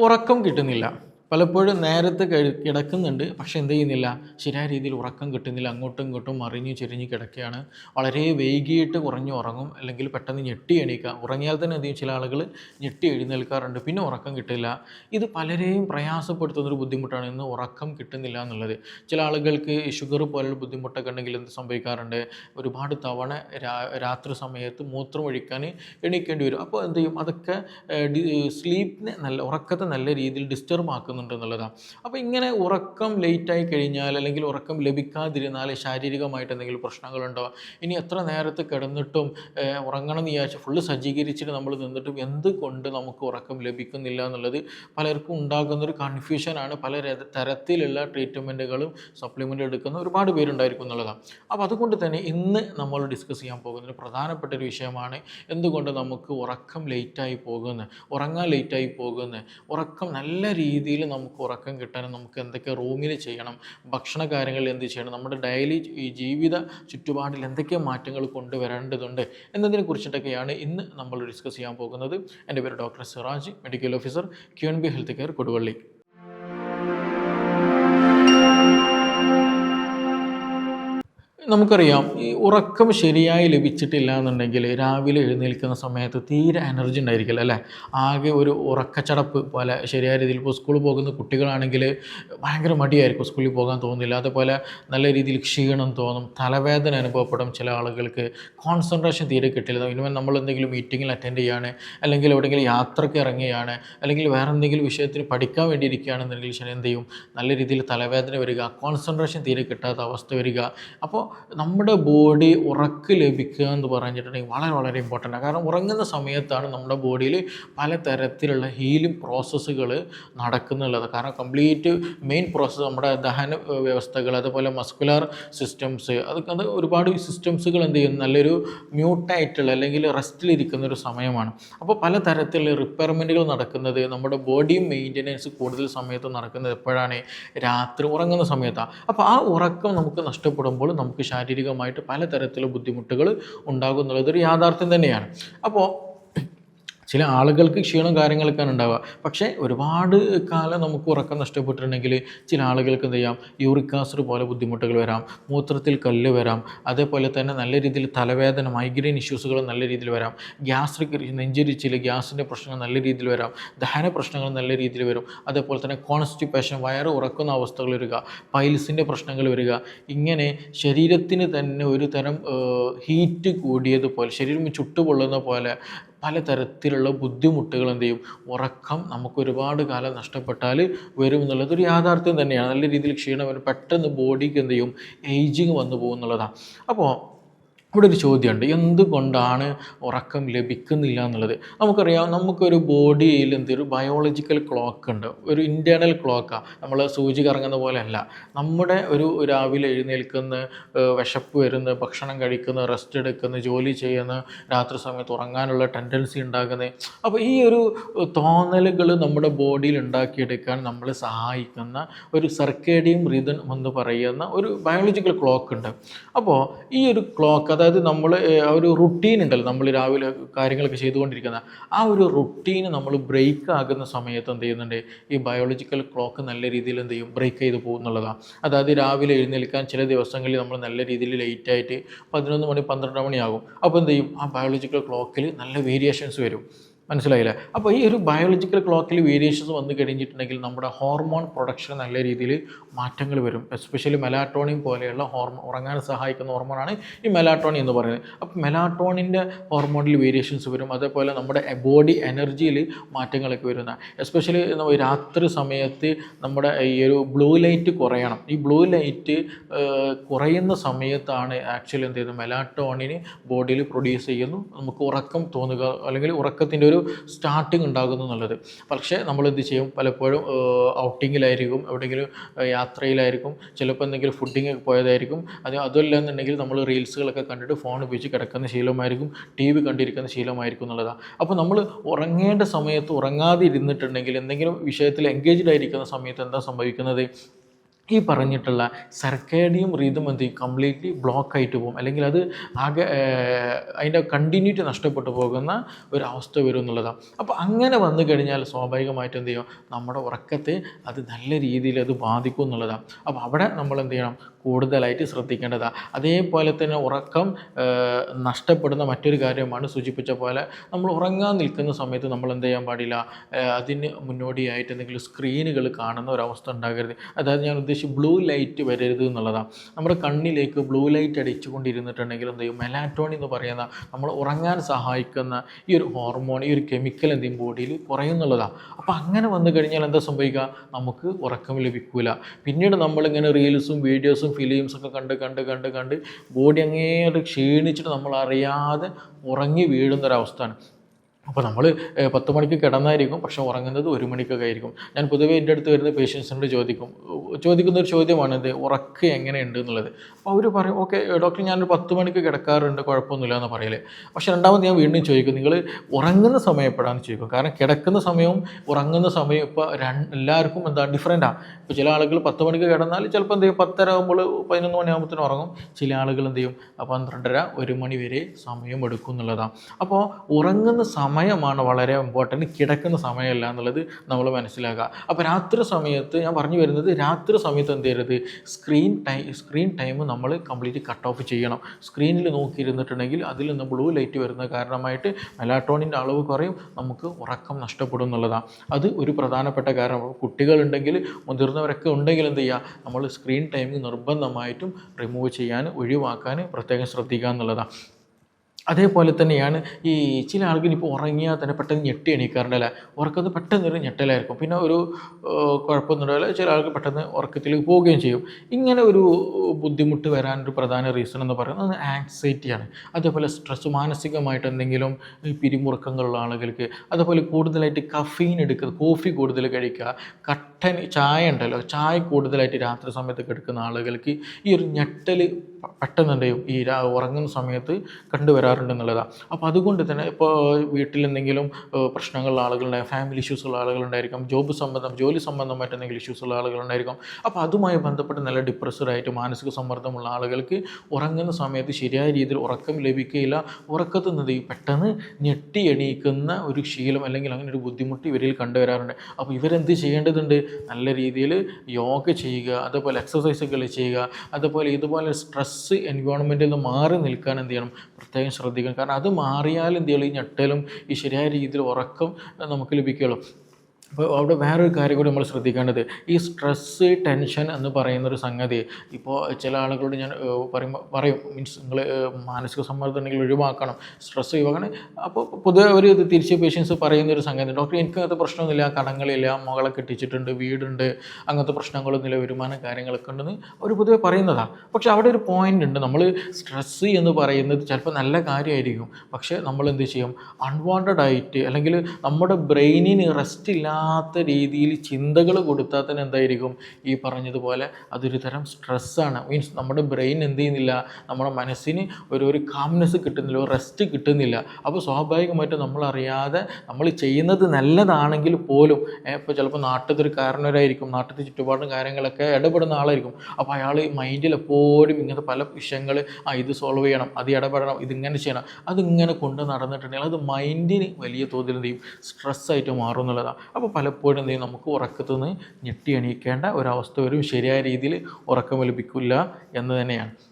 ഉറക്കം കിട്ടുന്നില്ല. പലപ്പോഴും നേരത്തെ കിടക്കുന്നുണ്ട് പക്ഷെ എന്ത് ചെയ്യുന്നില്ല. ശരിയായ രീതിയിൽ ഉറക്കം കിട്ടുന്നില്ല. അങ്ങോട്ടും ഇങ്ങോട്ടും മറിഞ്ഞു ചെരിഞ്ഞ് കിടക്കുകയാണ്. വളരെ വൈകിയിട്ട് കുറഞ്ഞു ഉറങ്ങും. അല്ലെങ്കിൽ പെട്ടെന്ന് ഞെട്ടി എണീക്കുക ഉറങ്ങിയാൽ തന്നെ എന്ത് ചെയ്യും? ചില ആളുകൾ ഞെട്ടി എഴുന്നേൽക്കാറുണ്ട്. പിന്നെ ഉറക്കം കിട്ടില്ല. ഇത് പലരെയും പ്രയാസപ്പെടുത്തുന്നൊരു ബുദ്ധിമുട്ടാണ് ഇന്ന് ഉറക്കം കിട്ടുന്നില്ല എന്നുള്ളത്. ചില ആളുകൾക്ക് ഷുഗർ പോലുള്ള ബുദ്ധിമുട്ടൊക്കെ ഉണ്ടെങ്കിൽ എന്ത് സംഭവിക്കാറുണ്ട്? ഒരുപാട് തവണ രാത്രി സമയത്ത് മൂത്രം ഒഴിക്കാൻ എണീക്കേണ്ടി വരും. അപ്പോൾ എന്ത് ചെയ്യും? അതൊക്കെ സ്ലീപ്പിനെ നല്ല ഉറക്കത്തെ നല്ല രീതിയിൽ ഡിസ്റ്റർബ് ആക്കുന്നുണ്ട് എന്നുള്ളതാണ് അപ്പോൾ ഇങ്ങനെ ഉറക്കം ലേറ്റായി കഴിഞ്ഞാൽ അല്ലെങ്കിൽ ഉറക്കം ലഭിക്കാതിരുന്നാൽ ശാരീരികമായിട്ട് എന്തെങ്കിലും പ്രശ്നങ്ങളുണ്ടോ? ഇനി എത്ര നേരത്തെ കിടന്നിട്ടും ഉറങ്ങണം വിചാരിച്ച് ഫുള്ള് സജ്ജീകരിച്ചിട്ട് നമ്മൾ നിന്നിട്ടും എന്തുകൊണ്ട് നമുക്ക് ഉറക്കം ലഭിക്കുന്നില്ല എന്നുള്ളത് പലർക്കും ഉണ്ടാകുന്നൊരു കൺഫ്യൂഷനാണ് പല തരത്തിലുള്ള ട്രീറ്റ്മെന്റുകളും സപ്ലിമെന്റ് എടുക്കുന്ന ഒരുപാട് പേരുണ്ടായിരിക്കും എന്നുള്ളതാണ് അപ്പോൾ അതുകൊണ്ട് തന്നെ ഇന്ന് നമ്മൾ ഡിസ്കസ് ചെയ്യാൻ പോകുന്ന പ്രധാനപ്പെട്ട ഒരു വിഷയമാണ് എന്തുകൊണ്ട് നമുക്ക് ഉറക്കം ലേറ്റായി പോകുന്നത് ഉറങ്ങാൻ ലേറ്റായി പോകുന്നത് ഉറക്കം നല്ല രീതിയിൽ നമുക്ക് ഉറക്കം കിട്ടാനും നമുക്ക് എന്തൊക്കെ റൂമിൽ ചെയ്യണം ഭക്ഷണ കാര്യങ്ങളിൽ എന്ത് ചെയ്യണം നമ്മുടെ ഡെയിലി ഈ ജീവിത ചുറ്റുപാടിൽ എന്തൊക്കെ മാറ്റങ്ങൾ കൊണ്ടുവരേണ്ടതുണ്ട് എന്നതിനെ കുറിച്ചിട്ടൊക്കെയാണ് ഇന്ന് നമ്മൾ ഡിസ്കസ് ചെയ്യാൻ പോകുന്നത്. എന്റെ പേര് doctor Siraj medical officer Q N B health care Koduvally. നമുക്കറിയാം ഈ ഉറക്കം ശരിയായി ലഭിച്ചിട്ടില്ല എന്നുണ്ടെങ്കിൽ രാവിലെ എഴുന്നേൽക്കുന്ന സമയത്ത് തീരെ എനർജി ഉണ്ടായിരിക്കില്ല അല്ലേ? ആകെ ഒരു ഉറക്കച്ചടപ്പ് പോലെ ശരിയായ രീതിയിൽ ഇപ്പോൾ സ്കൂളിൽ പോകുന്ന കുട്ടികളാണെങ്കിൽ ഭയങ്കര മടിയായിരിക്കും സ്കൂളിൽ പോകാൻ തോന്നുന്നില്ല. അതുപോലെ നല്ല രീതിയിൽ ക്ഷീണം തോന്നും തലവേദന അനുഭവപ്പെടും ചില ആളുകൾക്ക്. കോൺസെൻട്രേഷൻ തീരെ കിട്ടില്ല. ഇനിമേ നമ്മൾ എന്തെങ്കിലും മീറ്റിങ്ങിൽ അറ്റൻഡ് ചെയ്യാണ് അല്ലെങ്കിൽ എവിടെയെങ്കിലും യാത്രയ്ക്ക് ഇറങ്ങുകയാണ് അല്ലെങ്കിൽ വേറെ എന്തെങ്കിലും വിഷയത്തിന് പഠിക്കാൻ വേണ്ടി ഇരിക്കുകയാണെന്നുണ്ടെങ്കിൽ ശരി എന്ത് ചെയ്യും? നല്ല രീതിയിൽ തലവേദന വരിക കോൺസെൻട്രേഷൻ തീരെ കിട്ടാത്ത അവസ്ഥ വരിക. അപ്പോൾ നമ്മുടെ ബോഡി ഉറക്ക് ലഭിക്കുക എന്ന് പറഞ്ഞിട്ടുണ്ടെങ്കിൽ വളരെ വളരെ ഇമ്പോർട്ടന്റ് ആണ്. കാരണം ഉറങ്ങുന്ന സമയത്താണ് നമ്മുടെ ബോഡിയിൽ പലതരത്തിലുള്ള ഹീലിംഗ് പ്രോസസ്സുകൾ നടക്കുന്നുള്ളത്. കാരണം കംപ്ലീറ്റ് മെയിൻ പ്രോസസ്സ് നമ്മുടെ ദഹന വ്യവസ്ഥകൾ അതുപോലെ മസ്കുലർ സിസ്റ്റംസ് അതൊക്കെ അത് ഒരുപാട് സിസ്റ്റംസുകൾ എന്ത് ചെയ്യും നല്ലൊരു മ്യൂട്ടായിട്ടുള്ള അല്ലെങ്കിൽ റെസ്റ്റിലിരിക്കുന്ന ഒരു സമയമാണ്. അപ്പോൾ പലതരത്തിലുള്ള റിപ്പയർമെന്റുകൾ നടക്കുന്നത് നമ്മുടെ ബോഡി മെയിന്റനൻസ് കൂടുതൽ സമയത്ത് നടക്കുന്നത് എപ്പോഴാണ്? രാത്രി ഉറങ്ങുന്ന സമയത്താണ്. അപ്പോൾ ആ ഉറക്കം നമുക്ക് നഷ്ടപ്പെടുമ്പോൾ നമുക്ക് ശാരീരികമായിട്ട് പലതരത്തിലുള്ള ബുദ്ധിമുട്ടുകൾ ഉണ്ടാകുന്നുള്ളത് ഒരു യാഥാർത്ഥ്യം തന്നെയാണ്. അപ്പോൾ ചില ആളുകൾക്ക് ക്ഷീണം കാര്യങ്ങളൊക്കെയാണ് ഉണ്ടാവുക. പക്ഷേ ഒരുപാട് കാലം നമുക്ക് ഉറക്കം നഷ്ടപ്പെട്ടിട്ടുണ്ടെങ്കിൽ ചില ആളുകൾക്ക് എന്ത് ചെയ്യാം? യൂറിക് പോലെ ബുദ്ധിമുട്ടുകൾ വരാം. മൂത്രത്തിൽ കല്ല് വരാം. അതേപോലെ തന്നെ നല്ല രീതിയിൽ തലവേദന മൈഗ്രെയിൻ ഇഷ്യൂസുകൾ നല്ല രീതിയിൽ വരാം. ഗ്യാസ്ട്രിക് നെഞ്ചരിച്ചിൽ ഗ്യാസിന്റെ പ്രശ്നങ്ങൾ നല്ല രീതിയിൽ വരാം. ദഹന പ്രശ്നങ്ങൾ നല്ല രീതിയിൽ വരും. അതേപോലെ തന്നെ കോൺസ്റ്റിപ്പേഷൻ വയറ് ഉറക്കുന്ന അവസ്ഥകൾ വരിക. പൈൽസിന്റെ പ്രശ്നങ്ങൾ വരിക. ഇങ്ങനെ ശരീരത്തിന് തന്നെ ഒരു തരം ഹീറ്റ് കൂടിയതുപോലെ ശരീരം ചുട്ടുപൊള്ളുന്ന പോലെ പലതരത്തിലുള്ള ബുദ്ധിമുട്ടുകൾ എന്ത് ചെയ്യും? ഉറക്കം നമുക്ക് ഒരുപാട് കാലം നഷ്ടപ്പെട്ടാൽ വരും എന്നുള്ളത് ഒരു യാഥാർത്ഥ്യം തന്നെയാണ്. നല്ല രീതിയിൽ ക്ഷീണം വരും. പെട്ടെന്ന് ബോഡിക്ക് എന്ത് ചെയ്യും? ഏജിങ് വന്നു പോകും എന്നുള്ളതാണ്. അപ്പോൾ ഇവിടെ ഒരു ചോദ്യമുണ്ട്. എന്തുകൊണ്ടാണ് ഉറക്കം ലഭിക്കുന്നില്ല എന്നുള്ളത്? നമുക്കറിയാം നമുക്കൊരു ബോഡിയിൽ എന്തൊരു ബയോളജിക്കൽ ക്ലോക്ക് ഉണ്ട്. ഒരു ഇന്റേർണൽ ക്ലോക്കാണ് നമ്മൾ സൂചി കറങ്ങുന്ന പോലെയല്ല. നമ്മുടെ ഒരു രാവിലെ എഴുന്നേൽക്കുന്ന വിശപ്പ് വരുന്ന ഭക്ഷണം കഴിക്കുന്ന റെസ്റ്റ് എടുക്കുന്ന ജോലി ചെയ്യുന്ന രാത്രി സമയത്ത് ഉറങ്ങാനുള്ള ടെൻഡൻസി ഉണ്ടാകുന്നത് അപ്പോൾ ഈ ഒരു തോന്നലുകൾ നമ്മുടെ ബോഡിയിൽ ഉണ്ടാക്കിയെടുക്കാൻ നമ്മളെ സഹായിക്കുന്ന ഒരു സർക്കേഡിയം റിതം എന്ന് പറയുന്ന ഒരു ബയോളജിക്കൽ ക്ലോക്ക് ഉണ്ട്. അപ്പോൾ ഈ ഒരു ക്ലോക്ക് അതായത് നമ്മൾ ഒരു റുട്ടീൻ ഉണ്ടല്ലോ നമ്മൾ രാവിലെ കാര്യങ്ങളൊക്കെ ചെയ്തുകൊണ്ടിരിക്കുന്ന. ആ ഒരു റുട്ടീന് നമ്മൾ ബ്രേക്ക് ആകുന്ന സമയത്ത് എന്ത് ചെയ്യുന്നുണ്ട്? ഈ ബയോളജിക്കൽ ക്ലോക്ക് നല്ല രീതിയിൽ എന്ത് ചെയ്യും? ബ്രേക്ക് ചെയ്ത് പോകുന്നുള്ളതാണ് അതായത് രാവിലെ എഴുന്നേൽക്കാൻ ചില ദിവസങ്ങളിൽ നമ്മൾ നല്ല രീതിയിൽ ലേറ്റ് ആയിട്ട് പതിനൊന്ന് മണി പന്ത്രണ്ട് മണിയാകും. അപ്പോൾ എന്ത് ചെയ്യും? ആ ബയോളജിക്കൽ ക്ലോക്കിൽ നല്ല വേരിയേഷൻസ് വരും. മനസ്സിലായില്ലേ? അപ്പോൾ ഈ ഒരു ബയോളജിക്കൽ ക്ലോക്കിൽ വേരിയേഷൻസ് വന്നു കഴിഞ്ഞിട്ടുണ്ടെങ്കിൽ നമ്മുടെ ഹോർമോൺ പ്രൊഡക്ഷൻ നല്ല രീതിയിൽ മാറ്റങ്ങൾ വരും. എസ്പെഷ്യലി മെലാറ്റോണിൻ പോലെയുള്ള ഹോർമോൺ ഉറങ്ങാൻ സഹായിക്കുന്ന ഹോർമോണാണ് ഈ മെലാട്ടോണി എന്ന് പറയുന്നത്. അപ്പോൾ മെലാറ്റോണിന്റെ ഹോർമോണിൽ വേരിയേഷൻസ് വരും. അതേപോലെ നമ്മുടെ ബോഡി എനർജിയിൽ മാറ്റങ്ങളൊക്കെ വരുന്ന. എസ്പെഷ്യലി രാത്രി സമയത്ത് നമ്മുടെ ഈ ഒരു ബ്ലൂ ലൈറ്റ് കുറയണം. ഈ ബ്ലൂ ലൈറ്റ് കുറയുന്ന സമയത്താണ് ആക്ച്വലി എന്ത് ചെയ്യുന്നത്? മെലാറ്റോണിന് ബോഡിയിൽ പ്രൊഡ്യൂസ് ചെയ്യുന്നു. നമുക്ക് ഉറക്കം തോന്നുക അല്ലെങ്കിൽ ഉറക്കത്തിന്റെ ഒരു സ്റ്റാർട്ടിങ് ഉണ്ടാകുന്നു എന്നുള്ളത് പക്ഷേ നമ്മൾ എന്ത് ചെയ്യും? പലപ്പോഴും ഔട്ടിങ്ങിലായിരിക്കും എവിടെയെങ്കിലും യാത്രയിലായിരിക്കും ചിലപ്പോൾ എന്തെങ്കിലും ഫുഡിങ് പോയതായിരിക്കും. അത് അതുമല്ല എന്നുണ്ടെങ്കിൽ നമ്മൾ റീൽസുകളൊക്കെ കണ്ടിട്ട് ഫോൺ ഉപയോഗിച്ച് കിടക്കുന്ന ശീലമായിരിക്കും ടി വി കണ്ടിരിക്കുന്ന ശീലമായിരിക്കും എന്നുള്ളതാണ് അപ്പോൾ നമ്മൾ ഉറങ്ങേണ്ട സമയത്ത് ഉറങ്ങാതെ ഇരുന്നിട്ടുണ്ടെങ്കിൽ എന്തെങ്കിലും വിഷയത്തിൽ എൻഗേജ്ഡ് ആയിരിക്കുന്ന സമയത്ത് എന്താ സംഭവിക്കുന്നത്? ഈ പറഞ്ഞിട്ടുള്ള സർക്കേഡിയം റീതം എന്ത് ചെയ്യും? കംപ്ലീറ്റ്ലി ബ്ലോക്ക് ആയിട്ട് പോകും. അല്ലെങ്കിൽ അത് ആകെ അതിന്റെ കണ്ടിന്യൂറ്റി നഷ്ടപ്പെട്ടു പോകുന്ന ഒരു അവസ്ഥ വരും എന്നുള്ളതാണ്. അപ്പോൾ അങ്ങനെ വന്നു കഴിഞ്ഞാൽ സ്വാഭാവികമായിട്ട് എന്ത് ചെയ്യും? നമ്മുടെ ഉറക്കത്തെ അത് നല്ല രീതിയിൽ അത് ബാധിക്കും എന്നുള്ളതാണ്. അപ്പോൾ അവിടെ നമ്മൾ എന്ത് ചെയ്യണം? കൂടുതലായിട്ട് ശ്രദ്ധിക്കേണ്ടതാണ് അതേപോലെ തന്നെ ഉറക്കം നഷ്ടപ്പെടുന്ന മറ്റൊരു കാര്യമാണ് സൂചിപ്പിച്ച പോലെ നമ്മൾ ഉറങ്ങാൻ നിൽക്കുന്ന സമയത്ത് നമ്മൾ എന്ത് ചെയ്യാൻ പാടില്ല. അതിന് മുന്നോടിയായിട്ട് എന്തെങ്കിലും സ്ക്രീനുകൾ കാണുന്ന ഒരവസ്ഥ ഉണ്ടാകരുത്. അതായത് ഞാൻ ഉദ്ദേശിച്ച് ബ്ലൂ ലൈറ്റ് വരരുത് എന്നുള്ളതാണ് നമ്മുടെ കണ്ണിലേക്ക് ബ്ലൂ ലൈറ്റ് അടിച്ചുകൊണ്ടിരുന്നിട്ടുണ്ടെങ്കിൽ എന്ത് ചെയ്യും? മെലാറ്റോൺ എന്ന് പറയുന്ന നമ്മൾ ഉറങ്ങാൻ സഹായിക്കുന്ന ഈ ഒരു ഹോർമോൺ ഈ ഒരു കെമിക്കൽ എന്തെങ്കിലും ബോഡിയിൽ കുറയുന്നുള്ളതാണ് അപ്പോൾ അങ്ങനെ വന്നു കഴിഞ്ഞാൽ എന്താ സംഭവിക്കുക? നമുക്ക് ഉറക്കം ലഭിക്കില്ല പിന്നീട് നമ്മളിങ്ങനെ റീൽസും വീഡിയോസും ഫിലിംസും ഒക്കെ കണ്ട് കണ്ട് കണ്ട് കണ്ട് ബോഡി അങ്ങേട്ട് ക്ഷീണിച്ചിട്ട് നമ്മൾ അറിയാതെ ഉറങ്ങി വീഴുന്നൊരവസ്ഥയാണ്. അപ്പോൾ നമ്മൾ പത്ത് മണിക്ക് കിടന്നായിരിക്കും പക്ഷെ ഉറങ്ങുന്നത് ഒരു മണിക്കൊക്കെ ആയിരിക്കും ഞാൻ പൊതുവേ എന്റെ അടുത്ത് വരുന്ന പേഷ്യൻസിനോട് ചോദിക്കും ചോദിക്കുന്ന ഒരു ചോദ്യമാണ് ഇത് ഉറക്ക് എങ്ങനെയുണ്ട് എന്നുള്ളത്. അപ്പോൾ അവർ പറയും ഓക്കെ ഡോക്ടർ ഞാനൊരു പത്ത് മണിക്ക് കിടക്കാറുണ്ട് കുഴപ്പമൊന്നുമില്ല എന്ന് പറയലേ. പക്ഷേ രണ്ടാമത് ഞാൻ വീണ്ടും ചോദിക്കും നിങ്ങൾ ഉറങ്ങുന്ന സമയം എപ്പോഴാണെന്ന് ചോദിക്കും? കാരണം കിടക്കുന്ന സമയവും ഉറങ്ങുന്ന സമയവും ഇപ്പോൾ എല്ലാവർക്കും എന്താ ഡിഫറെന്റാണ് ഇപ്പോൾ ചില ആളുകൾ പത്ത് മണിക്ക് കിടന്നാൽ ചിലപ്പോൾ എന്ത് ചെയ്യും പത്തര ആകുമ്പോൾ പതിനൊന്ന് മണിയാകുമ്പോഴത്തേനും ഉറങ്ങും. ചില ആളുകൾ എന്ത് ചെയ്യും പന്ത്രണ്ടര ഒരു മണി വരെ സമയം എടുക്കും എന്നുള്ളതാണ് അപ്പോൾ ഉറങ്ങുന്ന സമയമാണ് വളരെ ഇമ്പോർട്ടന്റ് കിടക്കുന്ന സമയമല്ല എന്നുള്ളത് നമ്മൾ മനസ്സിലാക്കുക. അപ്പോൾ രാത്രി സമയത്ത് ഞാൻ പറഞ്ഞു വരുന്നത് രാത്രി സമയത്ത് എന്ത് ചെയ്യരുത്? സ്ക്രീൻ ടൈം സ്ക്രീൻ ടൈം നമ്മൾ കംപ്ലീറ്റ് കട്ട് ഓഫ് ചെയ്യണം. സ്ക്രീനിൽ നോക്കിയിരുന്നിട്ടുണ്ടെങ്കിൽ അതിൽ നിന്ന് ബ്ലൂ ലൈറ്റ് വരുന്ന കാരണമായിട്ട് മെലാട്ടോണിന്റെ അളവ് കുറയും നമുക്ക് ഉറക്കം നഷ്ടപ്പെടും എന്നുള്ളതാണ്. അത് ഒരു പ്രധാനപ്പെട്ട കാരണം. കുട്ടികളുണ്ടെങ്കിൽ മുതിർന്നവരൊക്കെ ഉണ്ടെങ്കിൽ എന്ത് ചെയ്യുക? നമ്മൾ സ്ക്രീൻ ടൈമിംഗ് നിർബന്ധമായിട്ടും റിമൂവ് ചെയ്യാൻ ഒഴിവാക്കാൻ പ്രത്യേകം ശ്രദ്ധിക്കുക എന്നുള്ളതാണ്. അതേപോലെ തന്നെയാണ് ഈ ചില ആളുകൾ ഇപ്പോൾ ഉറങ്ങിയാൽ തന്നെ പെട്ടെന്ന് ഞെട്ടി എണീക്കാറുണ്ടല്ല? ഉറക്കത്ത് പെട്ടെന്ന് ഒരു ഞെട്ടലായിരിക്കും. പിന്നെ ഒരു കുഴപ്പമൊന്നുമില്ല. ചില ആൾക്ക് പെട്ടെന്ന് ഉറക്കത്തിലേക്ക് പോവുകയും ചെയ്യും. ഇങ്ങനെ ഒരു ബുദ്ധിമുട്ട് വരാനൊരു പ്രധാന റീസൺ എന്ന് പറയുന്നത് ആൻസൈറ്റിയാണ് അതേപോലെ സ്ട്രെസ് മാനസികമായിട്ട് എന്തെങ്കിലും പിരിമുറുക്കങ്ങളുള്ള ആളുകൾക്ക് അതേപോലെ കൂടുതലായിട്ട് കഫീൻ എടുക്കുക കോഫി കൂടുതൽ കഴിക്കുക കട്ടൻ ചായ ഉണ്ടല്ലോ ചായ കൂടുതലായിട്ട് രാത്രി സമയത്തൊക്കെ എടുക്കുന്ന ആളുകൾക്ക് ഈ ഒരു ഞെട്ടൽ പെട്ടെന്ന് ഈ ഉറങ്ങുന്ന സമയത്ത് കണ്ടുവരാറുണ്ടെന്നുള്ളതാണ് അപ്പോൾ അതുകൊണ്ട് തന്നെ ഇപ്പോൾ വീട്ടിൽ എന്തെങ്കിലും പ്രശ്നങ്ങളുള്ള ആളുകളുണ്ടായ ഫാമിലി ഇഷ്യൂസ് ഉള്ള ആളുകളുണ്ടായിരിക്കും ജോബ് സംബന്ധം ജോലി സംബന്ധമായിട്ട് എന്തെങ്കിലും ഇഷ്യൂസ് ഉള്ള ആളുകളുണ്ടായിരിക്കും. അപ്പോൾ അതുമായി ബന്ധപ്പെട്ട് നല്ല ഡിപ്രസ്ഡായിട്ട് മാനസിക സമ്മർദ്ദമുള്ള ആളുകൾക്ക് ഉറങ്ങുന്ന സമയത്ത് ശരിയായ രീതിയിൽ ഉറക്കം ലഭിക്കുകയില്ല. ഉറക്കത്തിൽ നിന്ന് പെട്ടെന്ന് ഞെട്ടി എണീക്കുന്ന ഒരു ശീലം അല്ലെങ്കിൽ അങ്ങനെ ഒരു ബുദ്ധിമുട്ട് ഇവരിൽ കണ്ടുവരാറുണ്ട്. അപ്പോൾ ഇവരെന്ത് ചെയ്യേണ്ടതുണ്ട്? നല്ല രീതിയിൽ യോഗ ചെയ്യുക അതേപോലെ എക്സസൈസുകൾ ചെയ്യുക അതുപോലെ ഇതുപോലെ സ്ട്രെസ് എൻവയോൺമെന്റിൽ നിന്ന് മാറി നിൽക്കാൻ എന്ത് ചെയ്യണം? പ്രത്യേകം ശ്രദ്ധിക്കണം. കാരണം അത് മാറിയാൽ എന്ത് ചെയ്യുള്ളൂ ഈ ഞെട്ടലും ഈ ശരിയായ രീതിയിൽ ഉറക്കം നമുക്ക് ലഭിക്കുകയുള്ളൂ. അപ്പോൾ അവിടെ വേറൊരു കാര്യം കൂടി നമ്മൾ ശ്രദ്ധിക്കേണ്ടത്. ഈ സ്ട്രെസ്സ് ടെൻഷൻ എന്ന് പറയുന്ന ഒരു സംഗതി ഇപ്പോൾ ചില ആളുകളോട് ഞാൻ പറയുമ്പോൾ പറയും. മീൻസ് നിങ്ങൾ മാനസിക സമ്മർദ്ദം ഉണ്ടെങ്കിൽ ഒഴിവാക്കണം. സ്ട്രെസ് ഒഴിവാക്കണം. അപ്പോൾ പൊതുവെ ഒരു ഇത് തിരിച്ച് പേഷ്യൻസ് പറയുന്ന ഒരു സംഗതി. ഡോക്ടർ എനിക്ക് അങ്ങനത്തെ പ്രശ്നമൊന്നുമില്ല. കടങ്ങളില്ല മകളെ കെട്ടിച്ചിട്ടുണ്ട് വീടുണ്ട് അങ്ങനത്തെ പ്രശ്നങ്ങളൊന്നുമില്ല വരുമാനം കാര്യങ്ങളൊക്കെ ഉണ്ടെന്ന് അവർ പൊതുവെ പറയുന്നതാണ് പക്ഷേ അവിടെ ഒരു പോയിന്റ് ഉണ്ട്. നമ്മൾ സ്ട്രെസ്സ് എന്ന് പറയുന്നത് ചിലപ്പോൾ നല്ല കാര്യമായിരിക്കും. പക്ഷേ നമ്മൾ എന്ത് ചെയ്യും? അൺവാണ്ടഡ് ആയിട്ട് അല്ലെങ്കിൽ നമ്മുടെ ബ്രെയിനിന് റെസ്റ്റ് ഇല്ലാത്ത രീതിയിൽ ചിന്തകൾ കൊടുത്താൽ തന്നെ എന്തായിരിക്കും? ഈ പറഞ്ഞതുപോലെ അതൊരു തരം സ്ട്രെസ്സാണ് മീൻസ് നമ്മുടെ ബ്രെയിൻ എന്ത് ചെയ്യുന്നില്ല? നമ്മുടെ മനസ്സിന് ഒരു ഒരു കാംനെസ് കിട്ടുന്നില്ല ഒരു റെസ്റ്റ് കിട്ടുന്നില്ല. അപ്പോൾ സ്വാഭാവികമായിട്ടും നമ്മളറിയാതെ നമ്മൾ ചെയ്യുന്നത് നല്ലതാണെങ്കിൽ പോലും ഇപ്പോൾ ചിലപ്പോൾ നാട്ടിലത്തെ ഒരു കാരണവരായിരിക്കും നാട്ടിലത്തെ ചുറ്റുപാടും കാര്യങ്ങളൊക്കെ ഇടപെടുന്ന ആളായിരിക്കും. അപ്പോൾ അയാൾ മൈൻഡിൽ എപ്പോഴും ഇങ്ങനത്തെ പല വിഷയങ്ങൾ ആ ഇത് സോൾവ് ചെയ്യണം അത് ഇടപെടണം ഇതിങ്ങനെ ചെയ്യണം അതിങ്ങനെ കൊണ്ട് നടന്നിട്ടുണ്ടെങ്കിൽ അത് മൈൻഡിന് വലിയ തോതിൽ എന്ത് ചെയ്യും? സ്ട്രെസ്സായിട്ട് മാറും എന്നുള്ളതാണ്. അപ്പോൾ പലപ്പോഴും എന്തെങ്കിലും നമുക്ക് ഉറക്കത്തു നിന്ന് ഞെട്ടി എണീക്കേണ്ട ഒരവസ്ഥ വരും. ശരിയായ രീതിയിൽ ഉറക്കം ലഭിക്കില്ല എന്ന് തന്നെയാണ്.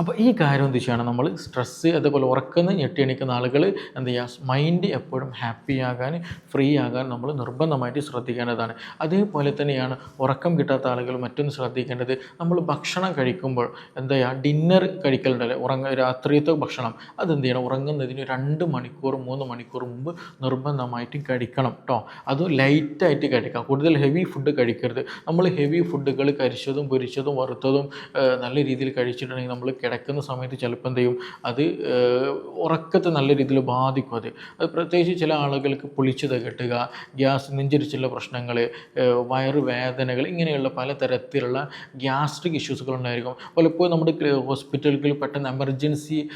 അപ്പോൾ ഈ കാര്യം എന്ത് ചെയ്യണം നമ്മൾ സ്ട്രെസ്സ് അതേപോലെ ഉറക്കുന്ന ഞെട്ടി എണീക്കുന്ന ആളുകൾ എന്ത് ചെയ്യുക? മൈൻഡ് എപ്പോഴും ഹാപ്പി ആകാൻ ഫ്രീ ആകാൻ നമ്മൾ നിർബന്ധമായിട്ട് ശ്രദ്ധിക്കേണ്ടതാണ്. അതേപോലെ തന്നെയാണ് ഉറക്കം കിട്ടാത്ത ആളുകൾ മറ്റൊന്ന് ശ്രദ്ധിക്കേണ്ടത് നമ്മൾ ഭക്ഷണം കഴിക്കുമ്പോൾ എന്താ ചെയ്യുക? ഡിന്നർ കഴിക്കലുണ്ടല്ലേ? ഉറങ്ങ രാത്രിയത്തെ ഭക്ഷണം. അതെന്ത് ചെയ്യണം? ഉറങ്ങുന്നതിന് രണ്ട് മണിക്കൂർ മൂന്ന് മണിക്കൂർ മുമ്പ് നിർബന്ധമായിട്ട് കഴിക്കണം കേട്ടോ അത് ലൈറ്റായിട്ട് കഴിക്കാം കൂടുതൽ ഹെവി ഫുഡ് കഴിക്കരുത്. നമ്മൾ ഹെവി ഫുഡുകൾ കരിച്ചതും പൊരിച്ചതും വറുത്തതും നല്ല രീതിയിൽ കഴിച്ചിട്ടുണ്ടെങ്കിൽ നമ്മൾ കിടക്കുന്ന സമയത്ത് ചിലപ്പോൾ എന്ത് ചെയ്യും? അത് ഉറക്കത്തെ നല്ല രീതിയിൽ ബാധിക്കും അത്. അത് പ്രത്യേകിച്ച് ചില ആളുകൾക്ക് പുളിച്ചത് കെട്ടുക ഗ്യാസ് നെഞ്ചരിച്ചുള്ള പ്രശ്നങ്ങൾ വയറ് വേദനകൾ ഇങ്ങനെയുള്ള പലതരത്തിലുള്ള ഗ്യാസ്ട്രിക് ഇഷ്യൂസുകൾ ഉണ്ടായിരിക്കും. പലപ്പോഴും നമ്മുടെ ഹോസ്പിറ്റലുകളിൽ പെട്ടെന്ന് എമർജൻസി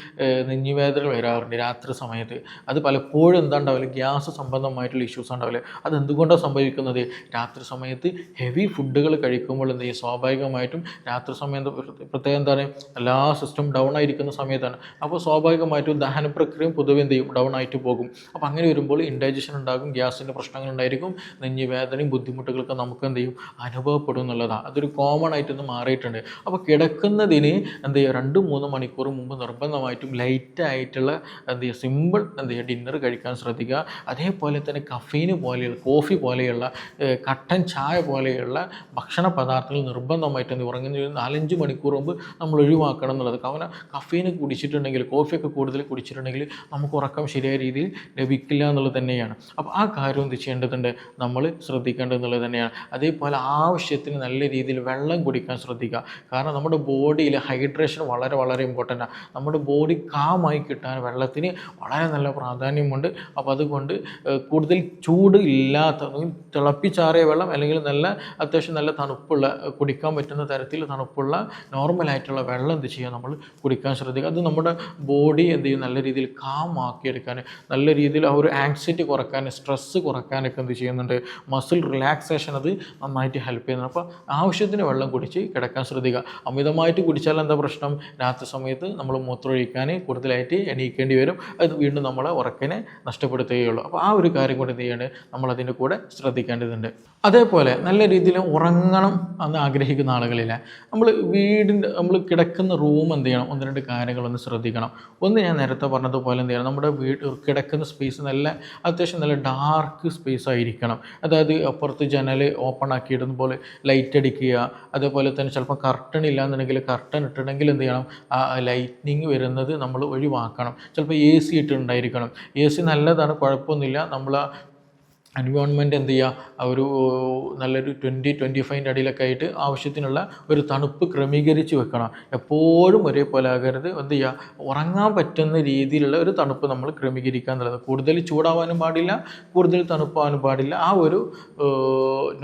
നെഞ്ഞുവേദനകൾ വരാറുണ്ട് രാത്രി സമയത്ത്. അത് പലപ്പോഴും എന്താ ഉണ്ടാവില്ല ഗ്യാസ് സംബന്ധമായിട്ടുള്ള ഇഷ്യൂസ് ഉണ്ടാവില്ല. അത് എന്തുകൊണ്ടാണ് സംഭവിക്കുന്നത്? രാത്രി സമയത്ത് ഹെവി ഫുഡുകൾ കഴിക്കുമ്പോൾ എന്ത് ചെയ്യും? സ്വാഭാവികമായിട്ടും രാത്രി സമയത്ത് പ്ര- പ്രത്യേകം എന്താണ്? എല്ലാ സിസ്റ്റം ഡൗൺ ആയിരിക്കുന്ന സമയത്താണ്. അപ്പോൾ സ്വാഭാവികമായിട്ടും ദഹന പ്രക്രിയയും പൊതുവെ എന്ത് ചെയ്യും? ഡൗൺ ആയിട്ട് പോകും. അപ്പോൾ അങ്ങനെ വരുമ്പോൾ ഇൻഡൈജഷൻ ഉണ്ടാകും ഗ്യാസിന്റെ പ്രശ്നങ്ങൾ ഉണ്ടായിരിക്കും നെഞ്ഞ് വേദനയും ബുദ്ധിമുട്ടുകളൊക്കെ നമുക്ക് എന്ത് ചെയ്യും? അനുഭവപ്പെടും എന്നുള്ളതാണ്. അതൊരു കോമൺ ആയിട്ടൊന്ന് മാറിയിട്ടുണ്ട്. അപ്പോൾ കിടക്കുന്നതിന് എന്ത് ചെയ്യുക? രണ്ട് മൂന്ന് മണിക്കൂർ മുമ്പ് നിർബന്ധമായിട്ടും ലൈറ്റായിട്ടുള്ള എന്ത് ചെയ്യുക? സിമ്പിൾ എന്ത് ചെയ്യുക? ഡിന്നർ കഴിക്കാൻ ശ്രദ്ധിക്കുക. അതേപോലെ തന്നെ കഫീന് പോലെയുള്ള കോഫി പോലെയുള്ള കട്ടൻ ചായ പോലെയുള്ള ഭക്ഷണ പദാർത്ഥങ്ങൾ നിർബന്ധമായിട്ട് എന്ത് ഉറങ്ങുന്ന നാലഞ്ച് മണിക്കൂർ മുമ്പ് നമ്മൾ ഒഴിവാക്കണം കാരണം കഫീന് കുടിച്ചിട്ടുണ്ടെങ്കിൽ കോഫിയൊക്കെ കൂടുതൽ കുടിച്ചിട്ടുണ്ടെങ്കിൽ നമുക്ക് ഉറക്കം ശരിയായ രീതിയിൽ ലഭിക്കില്ല എന്നുള്ളത് തന്നെയാണ്. അപ്പോൾ ആ കാര്യം എന്ത് ചെയ്യേണ്ടതുണ്ട്? നമ്മൾ ശ്രദ്ധിക്കേണ്ടത് എന്നുള്ളത് തന്നെയാണ്. അതേപോലെ ആവശ്യത്തിന് നല്ല രീതിയിൽ വെള്ളം കുടിക്കാൻ ശ്രദ്ധിക്കുക. കാരണം നമ്മുടെ ബോഡിയിൽ ഹൈഡ്രേഷൻ വളരെ വളരെ ഇമ്പോർട്ടന്റ് ആണ് നമ്മുടെ ബോഡി കാമായി കിട്ടാൻ വെള്ളത്തിന് വളരെ നല്ല പ്രാധാന്യമുണ്ട്. അപ്പോൾ അതുകൊണ്ട് കൂടുതൽ ചൂട് ഇല്ലാത്ത തിളപ്പിച്ചാറിയ വെള്ളം അല്ലെങ്കിൽ നല്ല അത്യാവശ്യം നല്ല തണുപ്പുള്ള കുടിക്കാൻ പറ്റുന്ന തരത്തിൽ തണുപ്പുള്ള നോർമലായിട്ടുള്ള വെള്ളം എന്ത് ചെയ്യുക? നമ്മൾ കുടിക്കാൻ ശ്രദ്ധിക്കുക. അത് നമ്മുടെ ബോഡി എന്ത് ചെയ്യും? നല്ല രീതിയിൽ കാം ആക്കിയെടുക്കാൻ നല്ല രീതിയിൽ ആ ഒരു ആങ്സൈറ്റി കുറയ്ക്കാൻ സ്ട്രെസ്സ് കുറക്കാനൊക്കെ എന്ത് ചെയ്യുന്നുണ്ട്? മസിൽ റിലാക്സേഷൻ അത് നന്നായിട്ട് ഹെൽപ്പ് ചെയ്യുന്നുണ്ട്. അപ്പോൾ ആവശ്യത്തിന് വെള്ളം കുടിച്ച് കിടക്കാൻ ശ്രദ്ധിക്കുക. അമിതമായിട്ട് കുടിച്ചാൽ എന്താ പ്രശ്നം? രാത്രി സമയത്ത് നമ്മൾ മൂത്രമൊഴിക്കാൻ കൂടുതലായിട്ട് എണീക്കേണ്ടി വരും. അത് വീണ്ടും നമ്മളെ ഉറക്കിനെ നഷ്ടപ്പെടുത്തുകയുള്ളൂ. അപ്പോൾ ആ ഒരു കാര്യം കൂടി എന്ത് ചെയ്യേണ്ടത്? നമ്മളതിന്റെ കൂടെ ശ്രദ്ധിക്കേണ്ടതുണ്ട്. അതേപോലെ നല്ല രീതിയിൽ ഉറങ്ങണം എന്ന് ആഗ്രഹിക്കുന്ന ആളുകളില്ല. നമ്മൾ വീടിന്റെ നമ്മൾ കിടക്കുന്ന റൂം എന്ത് ചെയ്യണം? ഒന്ന് രണ്ട് കാര്യങ്ങളൊന്ന് ശ്രദ്ധിക്കണം. ഒന്ന് ഞാൻ നേരത്തെ പറഞ്ഞതുപോലെ എന്ത് ചെയ്യണം? നമ്മുടെ വീട് കിടക്കുന്ന സ്പേസ് നല്ല അത്യാവശ്യം നല്ല ഡാർക്ക് സ്പേസ് ആയിരിക്കണം. അതായത് അപ്പുറത്ത് ജനൽ ഓപ്പൺ ആക്കിയിടുന്ന പോലെ ലൈറ്റ് അടിക്കുക. അതേപോലെ തന്നെ ചിലപ്പോൾ കർട്ടൺ ഇല്ലാന്നുണ്ടെങ്കിൽ കർട്ടൺ ഇട്ടിട്ടുണ്ടെങ്കിൽ എന്ത് ചെയ്യണം? ആ ലൈറ്റിനിങ് വരുന്നത് നമ്മൾ ഒഴിവാക്കണം. ചിലപ്പോൾ എ സി ഇട്ടിട്ടുണ്ടായിരിക്കണം. എ സി നല്ലതാണ് കുഴപ്പമൊന്നുമില്ല. നമ്മൾ എൻവയോൺമെന്റ് എന്ത് ചെയ്യുക ഒരു നല്ലൊരു ട്വന്റി ട്വന്റി ഫൈവിന്റെ അടിയിലൊക്കെ ആയിട്ട് ആവശ്യത്തിനുള്ള ഒരു തണുപ്പ് ക്രമീകരിച്ച് വെക്കണം. എപ്പോഴും ഒരേപോലെ ആകരുത്. എന്ത് ചെയ്യുക ഉറങ്ങാൻ പറ്റുന്ന രീതിയിലുള്ള ഒരു തണുപ്പ് നമ്മൾ ക്രമീകരിക്കുക എന്നുള്ളത്. കൂടുതൽ ചൂടാവാനും പാടില്ല കൂടുതൽ തണുപ്പാവാനും പാടില്ല. ആ ഒരു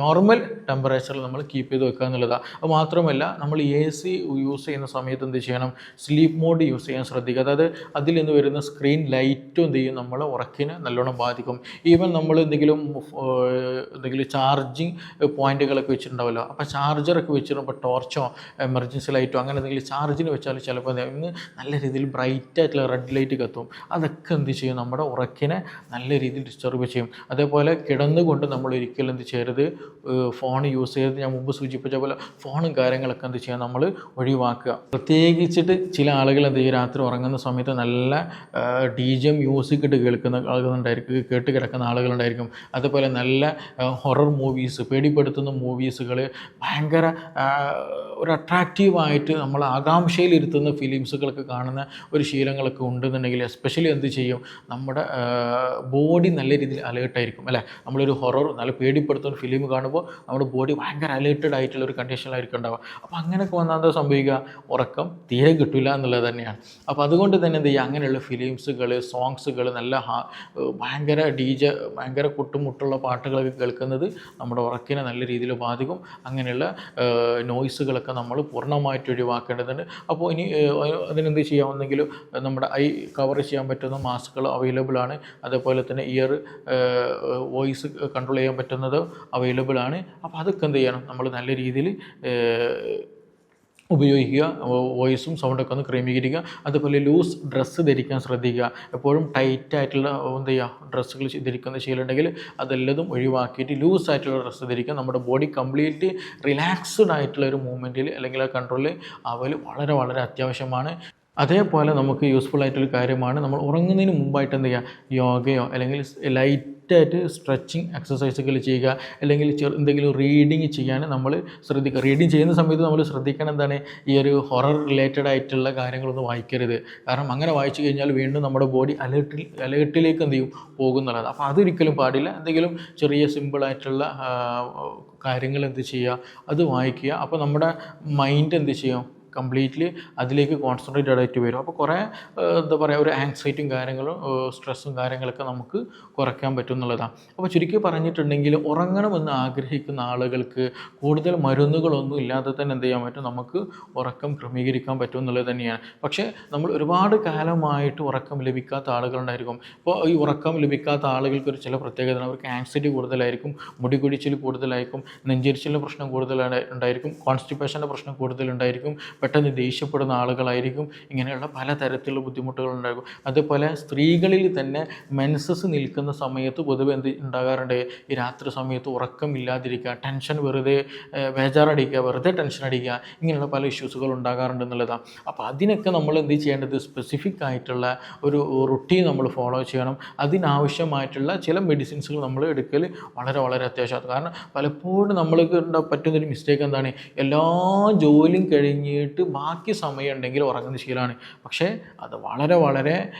നോർമൽ ടെമ്പറേച്ചറിൽ നമ്മൾ കീപ്പ് ചെയ്ത് വെക്കുക എന്നുള്ളതാണ് അത് മാത്രമല്ല നമ്മൾ എ സി യൂസ് ചെയ്യുന്ന സമയത്ത് എന്ത് ചെയ്യണം? സ്ലീപ്പ് മോഡ് യൂസ് ചെയ്യാൻ ശ്രദ്ധിക്കുക. അതായത് അതിൽ നിന്ന് വരുന്ന സ്ക്രീൻ ലൈറ്റും എന്ത് ചെയ്യും? നമ്മളെ ഉറക്കിന് നല്ലോണം ബാധിക്കും. ഈവൻ നമ്മൾ എന്തെങ്കിലും എന്തെങ്കിലും ചാർജിങ് പോയിന്റുകളൊക്കെ വെച്ചിട്ടുണ്ടാവല്ലോ. അപ്പോൾ ചാർജറൊക്കെ വെച്ചിട്ടുമ്പോൾ ടോർച്ചോ എമർജൻസി ലൈറ്റോ അങ്ങനെ എന്തെങ്കിലും ചാർജിന് വെച്ചാൽ ചിലപ്പോൾ ഇന്ന് നല്ല രീതിയിൽ ബ്രൈറ്റ് ആയിട്ടുള്ള റെഡ് ലൈറ്റ് കത്തും. അതൊക്കെ എന്ത് ചെയ്യും? നമ്മുടെ ഉറക്കിനെ നല്ല രീതിയിൽ ഡിസ്റ്റർബ് ചെയ്യും. അതേപോലെ കിടന്നുകൊണ്ട് നമ്മൾ ഒരിക്കലും എന്ത് ചെയ്യരുത്. ഫോൺ യൂസ് ചെയ്ത് ഞാൻ മുമ്പ് സൂചിപ്പിച്ച പോലെ ഫോണും കാര്യങ്ങളൊക്കെ എന്ത് ചെയ്യാം നമ്മൾ ഒഴിവാക്കുക. പ്രത്യേകിച്ചിട്ട് ചില ആളുകൾ എന്ത് ചെയ്യും? രാത്രി ഉറങ്ങുന്ന സമയത്ത് നല്ല ഡി ജെ മ്യൂസിക് ഇട്ട് കേൾക്കുന്ന ആളുകളുണ്ടായിരിക്കും കേട്ട് കിടക്കുന്ന ആളുകളുണ്ടായിരിക്കും. അതുപോലെ നല്ല ഹൊറർ മൂവീസ് പേടിപ്പെടുത്തുന്ന മൂവീസുകൾ ഭയങ്കര ഒരു അട്രാക്റ്റീവായിട്ട് നമ്മൾ ആകാംക്ഷയിലിരുത്തുന്ന ഫിലിംസുകളൊക്കെ കാണുന്ന ഒരു ശീലങ്ങളൊക്കെ ഉണ്ടെന്നുണ്ടെങ്കിൽ എസ്പെഷ്യലി എന്ത് ചെയ്യും? നമ്മുടെ ബോഡി നല്ല രീതിയിൽ അലേർട്ടായിരിക്കും അല്ലേ? നമ്മളൊരു ഹൊറർ നല്ല പേടിപ്പെടുത്തുന്ന ഫിലിം കാണുമ്പോൾ നമ്മുടെ ബോഡി ഭയങ്കര അലേർട്ടഡ് ആയിട്ടുള്ള ഒരു കണ്ടീഷനിലായിരിക്കും ഉണ്ടാവുക. അപ്പോൾ അങ്ങനെയൊക്കെ വന്നാൽ എന്താ സംഭവിക്കുക? ഉറക്കം തീരെ കിട്ടില്ല എന്നുള്ളത് തന്നെയാണ്. അപ്പോൾ അതുകൊണ്ട് തന്നെ എന്ത് ചെയ്യുക? അങ്ങനെയുള്ള ഫിലിംസുകൾ സോങ്സുകൾ നല്ല ഭയങ്കര ഡി ജെ ഭയങ്കര കുട്ടുമുട്ടുള്ള പാട്ടുകളൊക്കെ കേൾക്കുന്നത് നമ്മുടെ ഉറക്കിനെ നല്ല രീതിയിൽ ബാധിക്കും. അങ്ങനെയുള്ള നോയ്സുകളൊക്കെ നമ്മൾ പൂർണമായിട്ട് ഒഴിവാക്കേണ്ടതുണ്ട്. അപ്പോൾ ഇനി അതിനെന്ത് ചെയ്യാമെന്നെങ്കിൽ നമ്മുടെ ഐ കവർ ചെയ്യാൻ പറ്റുന്ന മാസ്കുകൾ അവൈലബിൾ ആണ്. അതേപോലെ തന്നെ ഇയർ വോയിസ് കൺട്രോൾ ചെയ്യാൻ പറ്റുന്നത് അവൈലബിൾ ആണ്. അപ്പോൾ അതൊക്കെ എന്ത് ചെയ്യണം? നമ്മൾ നല്ല രീതിയിൽ ഉപയോഗിക്കുക വോയിസും സൗണ്ടൊക്കെ ഒന്ന് ക്രമീകരിക്കുക അതുപോലെ ലൂസ് ഡ്രസ്സ് ധരിക്കാൻ ശ്രദ്ധിക്കുക. എപ്പോഴും ടൈറ്റ് ആയിട്ടുള്ള എന്ത് ചെയ്യുക ഡ്രസ്സുകൾ ധരിക്കുന്ന ശീലമുണ്ടെങ്കിൽ അതെല്ലതും ഒഴിവാക്കിയിട്ട് ലൂസ് ആയിട്ടുള്ള ഡ്രസ്സ് ധരിക്കുക. നമ്മുടെ ബോഡി കംപ്ലീറ്റ് റിലാക്സ്ഡ് ആയിട്ടുള്ള ഒരു മൂവ്മെന്റിൽ അല്ലെങ്കിൽ ആ കൺട്രോളിൽ അവൽ വളരെ വളരെ അത്യാവശ്യമാണ്. അതേപോലെ നമുക്ക് യൂസ്ഫുൾ ആയിട്ടുള്ള കാര്യമാണ് നമ്മൾ ഉറങ്ങുന്നതിന് മുമ്പായിട്ട് എന്ത് ചെയ്യുക? യോഗയോ അല്ലെങ്കിൽ ലൈറ്റായിട്ട് സ്ട്രെച്ചിങ് എക്സസൈസുകൾ ചെയ്യുക. അല്ലെങ്കിൽ എന്തെങ്കിലും റീഡിങ് ചെയ്യാൻ നമ്മൾ ശ്രദ്ധിക്കുക. റീഡിങ് ചെയ്യുന്ന സമയത്ത് നമ്മൾ ശ്രദ്ധിക്കണം എന്താണ്? ഈ ഒരു ഹൊറർ റിലേറ്റഡ് ആയിട്ടുള്ള കാര്യങ്ങളൊന്നും വായിക്കരുത്. കാരണം അങ്ങനെ വായിച്ചു കഴിഞ്ഞാൽ വീണ്ടും നമ്മുടെ ബോഡി അലേർട്ടിൽ അലേർട്ടിലേക്ക് എന്ത് ചെയ്യും? പോകുന്നുള്ളത് അപ്പോൾ അതൊരിക്കലും പാടില്ല. എന്തെങ്കിലും ചെറിയ സിമ്പിളായിട്ടുള്ള കാര്യങ്ങൾ എന്ത് ചെയ്യുക? അത് വായിക്കുക. അപ്പോൾ നമ്മുടെ മൈൻഡ് എന്ത് ചെയ്യും? കംപ്ലീറ്റ്ലി അതിലേക്ക് കോൺസെൻട്രേറ്റഡ് ആയിട്ട് വരും. അപ്പോൾ കുറേ എന്താ പറയുക ഒരു ആങ്സൈറ്റിയും കാര്യങ്ങളും സ്ട്രെസ്സും കാര്യങ്ങളൊക്കെ നമുക്ക് കുറയ്ക്കാൻ പറ്റും എന്നുള്ളതാണ് അപ്പോൾ ചുരുക്കി പറഞ്ഞിട്ടുണ്ടെങ്കിൽ ഉറങ്ങണമെന്ന് ആഗ്രഹിക്കുന്ന ആളുകൾക്ക് കൂടുതൽ മരുന്നുകളൊന്നും ഇല്ലാതെ തന്നെ എന്ത് ചെയ്യാൻ പറ്റും? നമുക്ക് ഉറക്കം ക്രമീകരിക്കാൻ പറ്റും എന്നുള്ളത് തന്നെയാണ്. പക്ഷേ നമ്മൾ ഒരുപാട് കാലമായിട്ട് ഉറക്കം ലഭിക്കാത്ത ആളുകളുണ്ടായിരിക്കും. അപ്പോൾ ഈ ഉറക്കം ലഭിക്കാത്ത ആളുകൾക്ക് ഒരു ചില പ്രത്യേകത അവർക്ക് ആൻസൈറ്റി കൂടുതലായിരിക്കും മുടി കുടിച്ചിൽ കൂടുതലായിരിക്കും നെഞ്ചരിച്ചിലിന്റെ പ്രശ്നം കൂടുതൽ ഉണ്ടായിരിക്കും കോൺസ്റ്റിപ്പേഷന്റെ പ്രശ്നം കൂടുതലുണ്ടായിരിക്കും പെട്ടെന്ന് ദേഷ്യപ്പെടുന്ന ആളുകളായിരിക്കും. ഇങ്ങനെയുള്ള പലതരത്തിലുള്ള ബുദ്ധിമുട്ടുകൾ ഉണ്ടാകും. അതുപോലെ സ്ത്രീകളിൽ തന്നെ മെൻസസ് നിൽക്കുന്ന സമയത്ത് പൊതുവെ എന്ത് ഉണ്ടാകാറുണ്ട്? ഈ രാത്രി സമയത്ത് ഉറക്കം ഇല്ലാതിരിക്കുക ടെൻഷൻ വെറുതെ ബേജാറടിക്കുക വെറുതെ ടെൻഷൻ അടിക്കുക ഇങ്ങനെയുള്ള പല ഇഷ്യൂസുകൾ ഉണ്ടാകാറുണ്ട് എന്നുള്ളതാണ് അപ്പോൾ അതിനൊക്കെ നമ്മൾ എന്ത് ചെയ്യേണ്ടത്? സ്പെസിഫിക് ആയിട്ടുള്ള ഒരു റുട്ടീൻ നമ്മൾ ഫോളോ ചെയ്യണം. അതിനാവശ്യമായിട്ടുള്ള ചില മെഡിസിൻസുകൾ നമ്മൾ എടുക്കൽ വളരെ വളരെ അത്യാവശ്യമാണ് കാരണം പലപ്പോഴും നമ്മൾക്ക് പറ്റുന്നൊരു മിസ്റ്റേക്ക് എന്താണ്? എല്ലാ ജോലിയും കഴിഞ്ഞിട്ട് ബാക്കി സമയം ഉണ്ടെങ്കിൽ ഉറങ്ങുന്ന ശീലമാണ്. പക്ഷേ അത് വളരെ വളരെ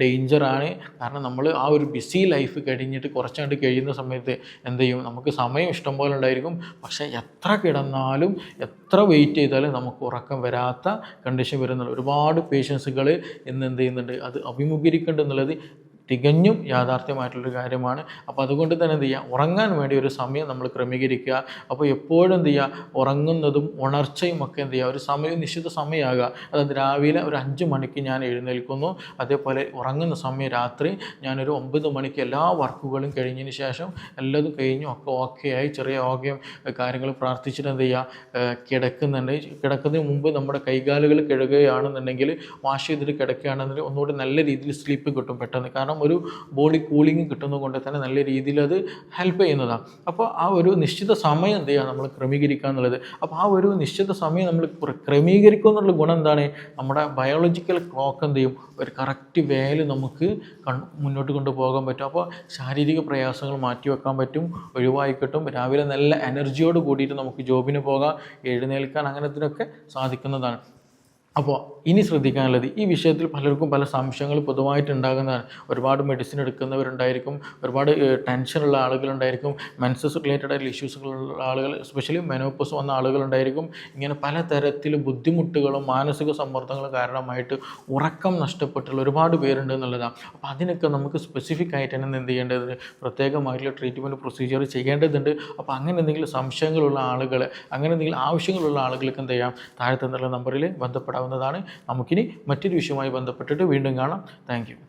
ഡേഞ്ചറാണ്. കാരണം നമ്മൾ ആ ഒരു ബിസി ലൈഫ് കഴിഞ്ഞിട്ട് കുറച്ചുകൊണ്ട് കഴിയുന്ന സമയത്ത് എന്ത് ചെയ്യും? നമുക്ക് സമയം ഇഷ്ടം പോലെ ഉണ്ടായിരിക്കും. പക്ഷേ എത്ര കിടന്നാലും എത്ര വെയിറ്റ് ചെയ്താലും നമുക്ക് ഉറക്കം വരാത്ത കണ്ടീഷൻ വരുന്നുണ്ട്. ഒരുപാട് പേഷ്യൻസുകൾ ഇന്ന് എന്ത് ചെയ്യുന്നുണ്ട്? അത് അഭിമുഖീകരിക്കേണ്ടെന്നുള്ളത് തികഞ്ഞും യാഥാർത്ഥ്യമായിട്ടുള്ളൊരു കാര്യമാണ്. അപ്പോൾ അതുകൊണ്ട് തന്നെ എന്ത് ചെയ്യുക? ഉറങ്ങാൻ വേണ്ടി ഒരു സമയം നമ്മൾ ക്രമീകരിക്കുക. അപ്പോൾ എപ്പോഴും എന്ത് ചെയ്യുക? ഉറങ്ങുന്നതും ഉണർച്ചയും ഒക്കെ എന്ത് ചെയ്യുക? ഒരു സമയം നിശ്ചിത സമയമാകുക. അതായത് രാവിലെ ഒരു അഞ്ച് മണിക്ക് ഞാൻ എഴുന്നേൽക്കുന്നു. അതേപോലെ ഉറങ്ങുന്ന സമയം രാത്രി ഞാനൊരു ഒമ്പത് മണിക്ക് എല്ലാ വർക്കുകളും കഴിഞ്ഞതിന് ശേഷം എല്ലാതും കഴിഞ്ഞു ഒക്കെ ഓക്കെ ആയി ചെറിയ ഓക്കെ കാര്യങ്ങൾ പ്രാർത്ഥിച്ചിട്ട് എന്ത് ചെയ്യുക? കിടക്കുന്നുണ്ട്. കിടക്കുന്നതിന് മുമ്പ് നമ്മുടെ കൈകാലുകൾ കിഴകുകയാണെന്നുണ്ടെങ്കിൽ വാഷ് ചെയ്തിട്ട് കിടക്കുകയാണെന്നുണ്ടെങ്കിൽ ഒന്നുകൂടി നല്ല രീതിയിൽ സ്ലീപ്പ് കിട്ടും പെട്ടെന്ന്. കാരണം ഒരു ബോഡി കൂളിംഗ് കിട്ടുന്നത് കൊണ്ട് തന്നെ നല്ല രീതിയിൽ അത് ഹെൽപ്പ് ചെയ്യുന്നതാണ് അപ്പോൾ ആ ഒരു നിശ്ചിത സമയം എന്ത് ചെയ്യുക നമ്മൾ ക്രമീകരിക്കുക എന്നുള്ളത്. അപ്പോൾ ആ ഒരു നിശ്ചിത സമയം നമ്മൾ ക്ര- ക്രമീകരിക്കുക എന്നുള്ള ഗുണം എന്താണ്? നമ്മുടെ ബയോളജിക്കൽ ക്ലോക്ക് എന്ത് ചെയ്യും? ഒരു കറക്റ്റ് വേൽ നമുക്ക് മുന്നോട്ട് കൊണ്ടുപോകാൻ പറ്റും. അപ്പോൾ ശാരീരിക പ്രയാസങ്ങൾ മാറ്റി വെക്കാൻ പറ്റും ഒഴിവായി കിട്ടും രാവിലെ നല്ല എനർജിയോട് കൂടിയിട്ട് നമുക്ക് ജോബിന് പോകാം എഴുന്നേൽക്കാൻ അങ്ങനത്തിനൊക്കെ സാധിക്കുന്നതാണ്. അപ്പോൾ ഇനി ശ്രദ്ധിക്കാനുള്ളത് ഈ വിഷയത്തിൽ പലർക്കും പല സംശയങ്ങൾ പൊതുവായിട്ട് ഉണ്ടാകുന്നതാണ് ഒരുപാട് മെഡിസിൻ എടുക്കുന്നവരുണ്ടായിരിക്കും ഒരുപാട് ടെൻഷനുള്ള ആളുകളുണ്ടായിരിക്കും മെൻസസ് റിലേറ്റഡ് ആയിട്ടുള്ള ഇഷ്യൂസുകളുള്ള ആളുകൾ എസ്പെഷ്യലി മെനോപ്പസ് വന്ന ആളുകളുണ്ടായിരിക്കും. ഇങ്ങനെ പലതരത്തിൽ ബുദ്ധിമുട്ടുകളും മാനസിക സമ്മർദ്ദങ്ങളും കാരണമായിട്ട് ഉറക്കം നഷ്ടപ്പെട്ടുള്ള ഒരുപാട് പേരുണ്ട് എന്നുള്ളതാണ് അപ്പോൾ അതിനൊക്കെ നമുക്ക് സ്പെസിഫിക് ആയിട്ട് തന്നെ എന്ത് ചെയ്യേണ്ടത്? പ്രത്യേകമായിട്ടുള്ള ട്രീറ്റ്മെന്റ് പ്രൊസീജിയർ ചെയ്യേണ്ടതുണ്ട്. അപ്പോൾ അങ്ങനെ എന്തെങ്കിലും സംശയങ്ങളുള്ള ആളുകൾ അങ്ങനെ എന്തെങ്കിലും ആവശ്യങ്ങളുള്ള ആളുകൾക്ക് എന്ത് ചെയ്യാം? താഴെ തന്നുള്ള നമ്പറിൽ ബന്ധപ്പെടാവുന്നതാണ്. നമുക്കിനി മറ്റൊരു വിഷയവുമായി ബന്ധപ്പെട്ടിട്ട് വീണ്ടും കാണാം. താങ്ക്